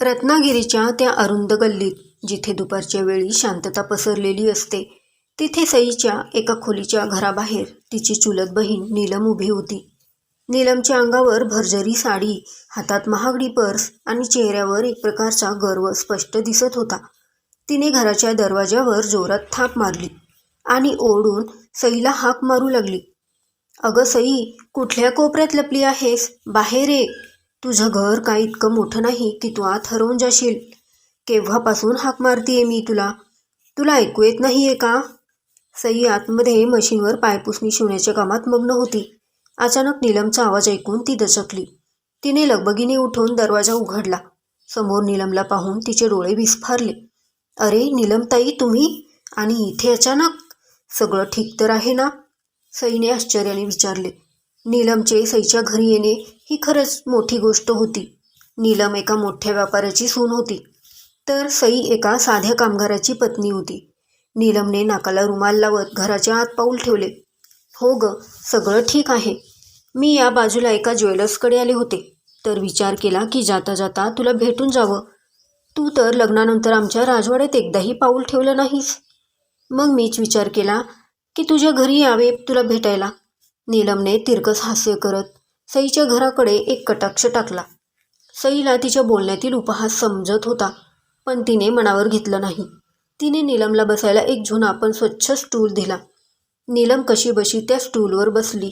रत्नागिरीच्या त्या अरुंद गल्लीत जिथे दुपारच्या वेळी शांतता पसरलेली असते तिथे सईच्या एका खोलीच्या घराबाहेर तिची चुलत बहीण नीलम उभी होती. नीलमच्या अंगावर भरजरी साडी हातात महागडी पर्स आणि चेहऱ्यावर एक प्रकारचा गर्व स्पष्ट दिसत होता. तिने घराच्या दरवाजावर जोरात थाप मारली आणि ओढून सईला हाक मारू लागली. अगं सई कुठल्या कोपऱ्यात लपली आहेस? बाहेर ये. तुझं घर काय इतकं मोठं नाही की तू आत हरवून जाशील? केव्हापासून हाक मारतीये मी तुला? तुला ऐकू येत नाहीये का? सई आतमध्ये मशीनवर पायपुसणी शिवण्याच्या कामात मग्न होती. अचानक नीलमचा आवाज ऐकून ती दचकली. तिने लगबगीने उठून दरवाजा उघडला. समोर नीलमला पाहून तिचे डोळे विस्फारले. अरे नीलमताई तुम्ही? आणि इथे अचानक? सगळं ठीक तर आहे ना? सईने आश्चर्याने विचारले. नीलमचे सईच्या घरी येणे ही खरंच मोठी गोष्ट होती. नीलम एका मोठ्या व्यापाऱ्याची सून होती. तर सई एका साध्या कामगाराची पत्नी होती. नीलमने नाकाला रुमाल लावत घराच्या आत पाऊल ठेवले. हो ग सगळं ठीक आहे. मी या बाजूला एका ज्वेलर्सकडे आले होते. तर विचार केला की जाता जाता तुला भेटून जावं. तू तर लग्नानंतर आमच्या राजवाड्यात एकदाही पाऊल ठेवलं नाहीस. मग मीच विचार केला की तुझ्या घरी यावे तुला भेटायला. नीलमने तिरकस हास्य करत सईच्या घराकडे एक कटाक्ष टाकला. सईला तिच्या बोलण्यातील उपहास समजत होता पण तिने मनावर घेतलं नाही. तिने नीलमला बसायला एक जुना पण स्वच्छ स्टूल दिला. नीलम कशी बशी त्या स्टूलवर बसली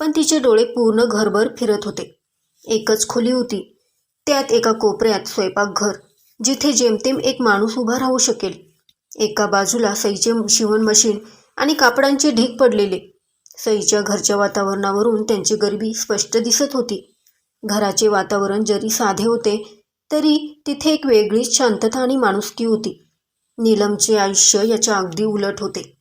पण तिचे डोळे पूर्ण घरभर फिरत होते. एकच खोली होती. त्यात एका कोपऱ्यात स्वयंपाकघर जिथे जेमतेम एक माणूस उभा राहू शकेल. एका बाजूला सईचे शिवण मशीन आणि कापडांचे ढीग पडलेले. सईच्या घरच्या वातावरणावरून त्यांची गरिबी स्पष्ट दिसत होती. घराचे वातावरण जरी साधे होते तरी तिथे एक वेगळीच शांतता आणि माणुसकी होती. नीलमचे आयुष्य याच्या अगदी उलट होते.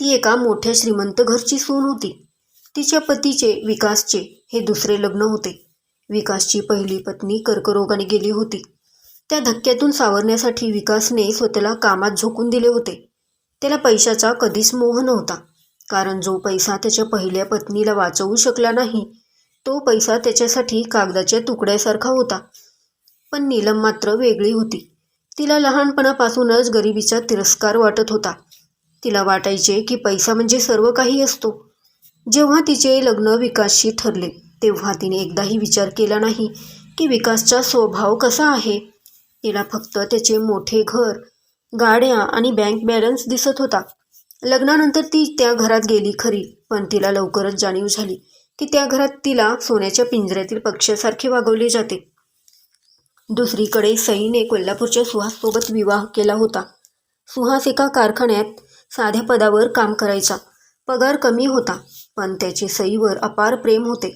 ती एका मोठ्या श्रीमंत घरची सून होती. तिच्या पतीचे विकासचे हे दुसरे लग्न होते. विकासची पहिली पत्नी कर्करोगाने गेली होती. त्या धक्क्यातून सावरण्यासाठी विकासने स्वतःला कामात झोकून दिले होते. त्याला पैशाचा कधीच मोह नव्हता. कारण जो पैसा त्याच्या पहिल्या पत्नीला वाचवू शकला नाही तो पैसा त्याच्यासाठी कागदाच्या तुकड्यासारखा होता. पण नीलम मात्र वेगळी होती. तिला लहानपणापासूनच गरिबीचा तिरस्कार वाटत होता. तिला वाटायचे की पैसा म्हणजे सर्व काही असतो. जेव्हा तिचे लग्न विकासशी ठरले तेव्हा तिने एकदाही विचार केला नाही की विकासचा स्वभाव कसा आहे. तिला फक्त त्याचे मोठे घर गाड्या आणि बँक बॅलन्स दिसत होता. लग्नानंतर ती त्या घरात गेली खरी पण तिला लवकरच जाणीव झाली की त्या घरात तिला सोन्याच्या पिंजऱ्यातील पक्ष्यासारखे वागवले जाते. दुसरीकडे सईने कोल्हापूरच्या सुहाससोबत विवाह केला होता. सुहास एका कारखान्यात साध्या पदावर काम करायचा. पगार कमी होता पण त्याचे सईवर अपार प्रेम होते.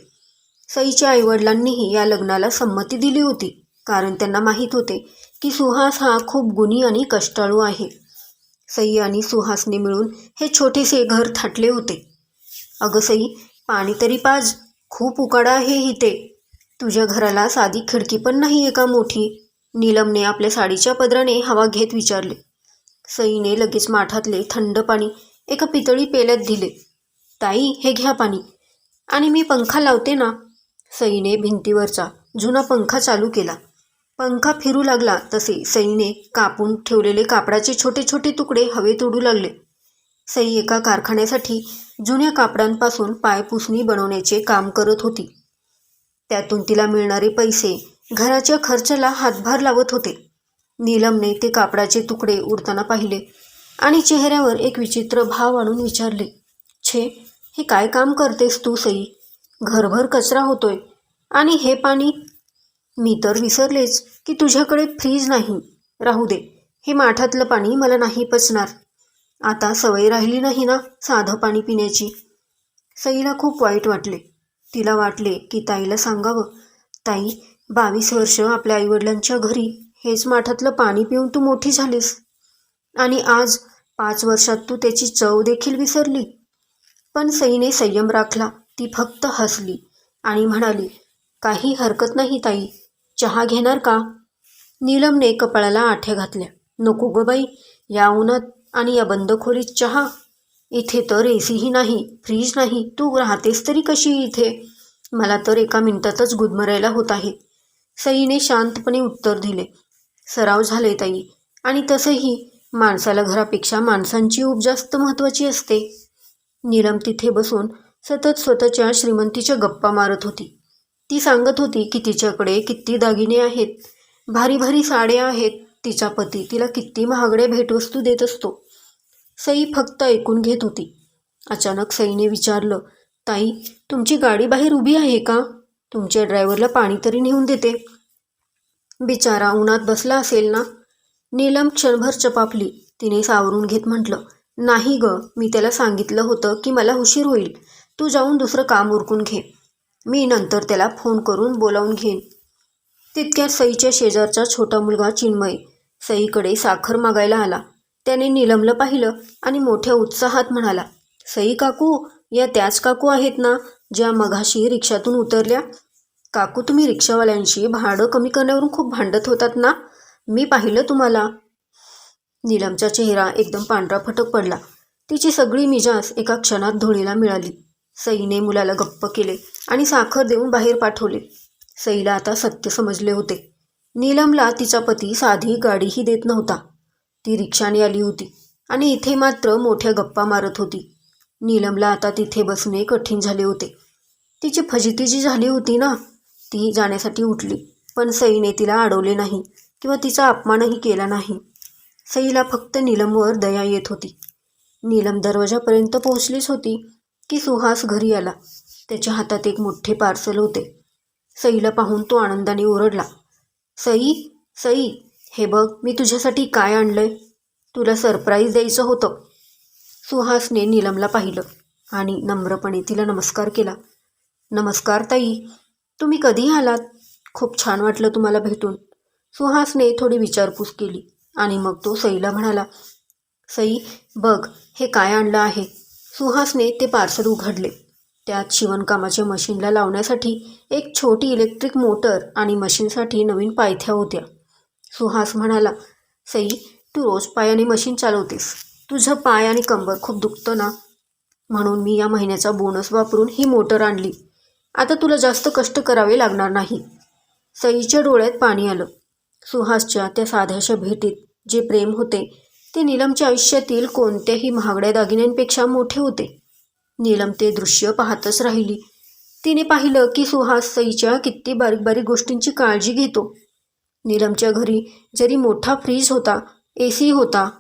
सईच्या आईवडिलांनीही या लग्नाला संमती दिली होती कारण त्यांना माहीत होते की सुहास हा खूप गुणी आणि कष्टाळू आहे. सई आणि सुहासने मिळून हे छोटेसे घर थाटले होते. अगं सई पाणी तरी पाज. खूप उकाडा आहे इथे. तुझ्या घराला साधी खिडकी पण नाही आहे का मोठी? नीलमने आपल्या साडीच्या पदराने हवा घेत विचारले. सईने लगेच माठातले थंड पाणी एका पितळी पेल्यात दिले. ताई हे घ्या पाणी. आणि मी पंखा लावते ना. सईने भिंतीवरचा जुना पंखा चालू केला. पंखा फिरू लागला तसे सईने कापून ठेवलेले कापडाचे छोटे छोटे तुकडे हवेत उडू लागले. सई एका कारखान्यासाठी जुन्या कापडांपासून पायपुसणी बनवण्याचे काम करत होती. त्यातून तिला मिळणारे पैसे घराच्या खर्चाला हातभार लावत होते. नीलमने ते कापडाचे तुकडे उडताना पाहिले आणि चेहऱ्यावर एक विचित्र भाव आणून विचारले छे हे काय काम करतेस तू सई? घरभर कचरा होतोय आणि हे पाणी मी तर विसरलेच की तुझ्याकडे फ्रीज नाही. राहू दे. हे माठातलं पाणी मला नाही पचणार. आता सवय राहिली नाही ना साधं पाणी पिण्याची. सईला खूप वाईट वाटले. तिला वाटले की ताईला सांगावं ताई बावीस वर्ष आपल्या आईवडिलांच्या घरी हेच माठातलं पाणी पिऊन तू मोठी झालीस. आणि आज पाच वर्षात तू त्याची चव देखील विसरली. पण सईने संयम राखला. ती फक्त हसली आणि म्हणाली काही हरकत नाही ताई. चहा घेणार का? नीलमने कपाळाला आठ्या घातल्या नको ग बाई या उन्हात आणि या बंद खोलीत चहा. इथे तर ए सीही नाही फ्रीज नाही. तू राहतेस तरी कशी इथे? मला तर एका मिनिटातच गुदमरायला होत आहे. सईने शांतपणे उत्तर दिले. सराव झाले ताई. आणि तसंही माणसाला घरापेक्षा माणसांची ऊब जास्त महत्त्वाची असते. नीलम तिथे बसून सतत स्वतःच्या श्रीमंतीच्या गप्पा मारत होती. ती सांगत होती की तिच्याकडे किती दागिने आहेत. भारी भारी साड्या आहेत. तिचा पती तिला किती महागड्या भेटवस्तू देत असतो. सई फक्त ऐकून घेत होती. अचानक सईने विचारलं ताई तुमची गाडी बाहेर उभी आहे का? तुमच्या ड्रायव्हरला पाणी तरी नेऊन देते. बिचारा उन्हात बसला असेल ना? नीलम क्षणभर चपापली. तिने सावरून घेत म्हटलं नाही ग मी त्याला सांगितलं होतं की मला उशीर होईल. तू जाऊन दुसरं काम उरकून घे. मी नंतर त्याला फोन करून बोलावून घेईन. तितक्यात सईच्या शेजारचा छोटा मुलगा चिन्मय सईकडे साखर मागायला आला. त्याने निलमलं पाहिलं आणि मोठ्या उत्साहात म्हणाला सई काकू या त्याच काकू आहेत ना ज्या मघाशी रिक्षातून उतरल्या? काकू तुम्ही रिक्षावाल्यांशी भाडं कमी करण्यावरून खूप भांडत होतात ना? मी पाहिलं तुम्हाला. नीलमचा चेहरा एकदम पांढरा फटक पडला. तिची सगळी मिजाज एका क्षणात धुळीला मिळाली. सईने मुलाला गप्प केले. आणि साखर देऊन बाहेर पाठवले. सईला आता सत्य समजले होते. नीलमला तिचा पती साधी गाडीही देत नव्हता. ती रिक्षाने आली होती आणि इथे मात्र मोठ्या गप्पा मारत होती. नीलमला आता तिथे बसणे कठीण झाले होते. तिची फजिती जी झाली होती ना? ती जाण्यासाठी उठली पण सईने तिला अडवले नाही किंवा तिचा अपमानही केला नाही. सईला फक्त नीलमवर दया येत होती. नीलम दरवाजापर्यंत पोहोचलीच होती की सुहास घरी आला. त्याच्या हातात एक मोठे पार्सल होते. सईला पाहून तो आनंदाने ओरडला सई सई हे बघ मी तुझ्यासाठी काय आणलंय? तुला सरप्राईज द्यायचं होतं. सुहासने नीलमला पाहिलं आणि नम्रपणे तिला नमस्कार केला. नमस्कार ताई. तुम्ही कधी आलात? खूप छान वाटलं तुम्हाला भेटून. सुहासने थोडी विचारपूस केली आणि मग तो सईला म्हणाला सई बघ हे काय आणलं आहे? सुहासने ते पार्सल उघडले. त्यात शिवणकामाच्या मशीनला लावण्यासाठी एक छोटी इलेक्ट्रिक मोटर आणि मशीनसाठी नवीन पायथ्या होत्या. सुहास म्हणाला सई तू रोज पायाने मशीन चालवतेस. तुझं पाय आणि कंबर खूप दुखतं ना म्हणून मी या महिन्याचा बोनस वापरून ही मोटर आणली. आता तुला जास्त कष्ट करावे लागणार नाही सईच्या डोळ्यात पाणी आलं. सुहासच्या त्या साध्याशा भेटीत जे प्रेम होते ते नीलमच्या आयुष्यातील कोणत्याही महागड्या दागिन्यांपेक्षा मोठे होते. नीलम ते दृश्य पाहतच राहिली. तिने पाहिलं की सुहास सईच्या किती बारीक बारीक गोष्टींची काळजी घेतो. नीलमच्या घरी जरी मोठा फ्रीज होता ए सी होता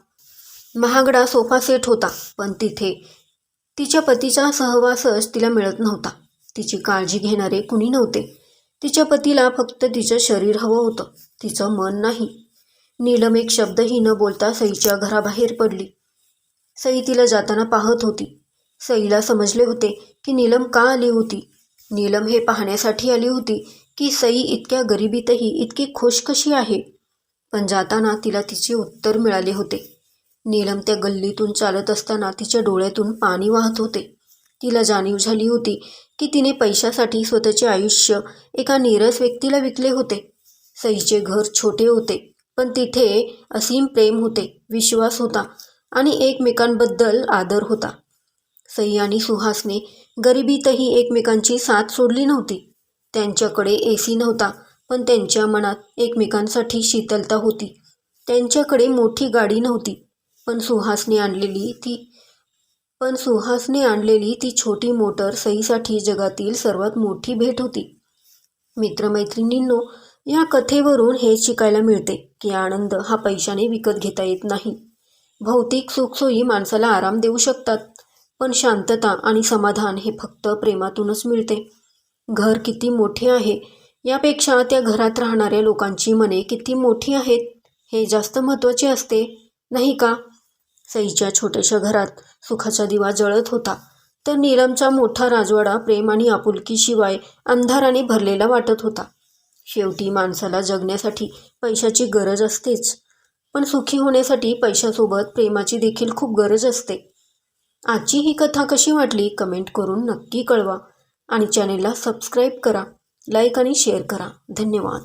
महागडा सोफा सेट होता पण तिथे तिच्या पतीचा सहवासच तिला मिळत नव्हता. तिची काळजी घेणारे कुणी नव्हते. तिच्या पतीला फक्त तिचं शरीर हवं होतं. तिचं मन नाही. नीलम एक शब्दही न बोलता सईच्या घराबाहेर पडली. सई तिला जाताना पाहत होती. सईला समजले होते की नीलम का आली होती. नीलम हे पाहण्यासाठी आली होती की सई इतक्या गरिबीतही इतकी खुश कशी आहे? पण जाताना तिला तिचे उत्तर मिळाले होते. नीलम त्या गल्लीतून चालत असताना तिच्या डोळ्यातून पाणी वाहत होते. तिला जाणीव झाली होती की तिने पैशासाठी स्वतःचे आयुष्य एका नीरस व्यक्तीला विकले होते. सईचे घर छोटे होते पण तिथे असीम प्रेम होते विश्वास होता आणि एकमेकांबद्दल आदर होता. सई आणि सुहासने गरिबीतही एकमेकांची साथ सोडली नव्हती. त्यांच्याकडे ए सी नव्हता पण त्यांच्या मनात एकमेकांसाठी शीतलता होती. त्यांच्याकडे मोठी गाडी नव्हती पण सुहासने आणलेली ती पण सुहासने आणलेली ती छोटी मोटर सईसाठी जगातील सर्वात मोठी भेट होती. मित्रमैत्रिणींनो या कथेवरून हे शिकायला मिळते की आनंद हा पैशाने विकत घेता येत नाही. भौतिक सुखसोयी माणसाला आराम देऊ शकतात पण शांतता आणि समाधान हे फक्त प्रेमातूनच मिळते. घर किती मोठे आहे यापेक्षा त्या घरात राहणाऱ्या लोकांची मने किती मोठी आहेत हे जास्त महत्त्वाचे असते नाही का? सईच्या छोट्याशा घरात सुखाचा दिवा जळत होता तर नीलमचा मोठा राजवाडा प्रेम आणि आपुलकीशिवाय अंधाराने भरलेला वाटत होता. शेवटी माणसाला जगण्यासाठी पैशाची गरज असतेच पण सुखी होण्यासाठी पैशासोबत प्रेमाची देखील खूप गरज असते. आजची ही कथा कशी वाटली कमेंट करून नक्की कळवा आणि चॅनेलला सबस्क्राईब करा लाईक आणि शेअर करा. धन्यवाद.